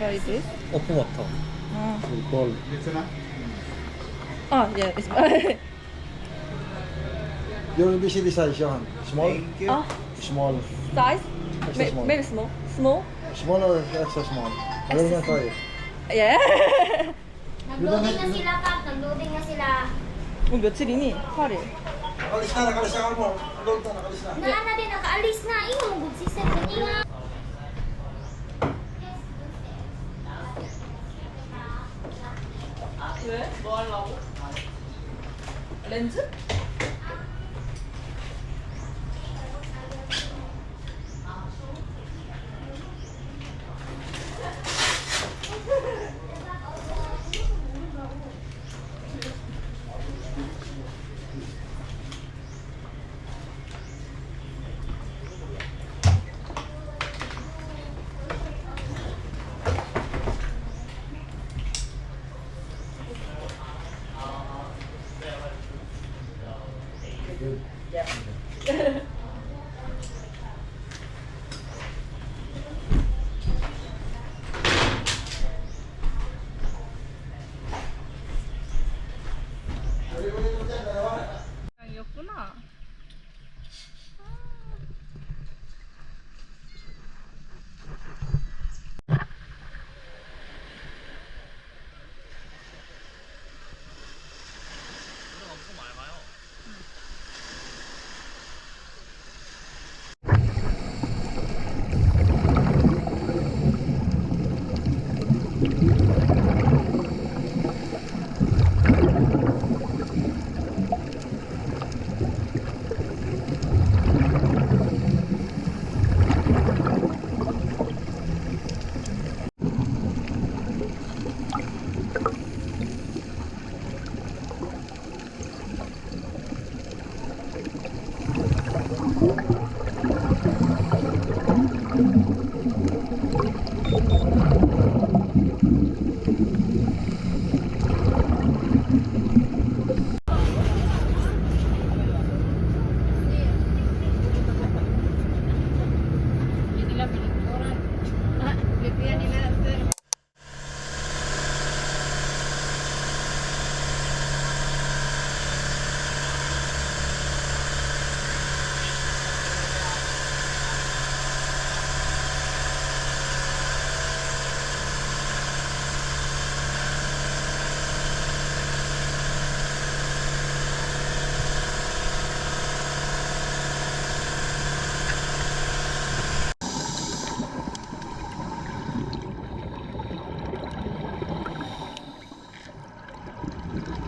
What is this? 오픈 워터. 아, 이 h 아, yeah, it's 여기 l 시 디사이션 스몰 아, 스몰 size? e x t r s May- l small. Size? Maybe small. Small? Small 스몰 엑스트라 스몰. 얼마나 거예요? Yeah. Nag-loading na sila, Pap. Nag-loading na sila. Kung i i b 오늘 며칠이니? n 일 Kalis na, nakalis na ka mo. Adult na, nakalis na. Naa na din, nakaalis na. Ingong, good sister. i n g a 왜? 뭐 하려고? 렌즈? Thank you.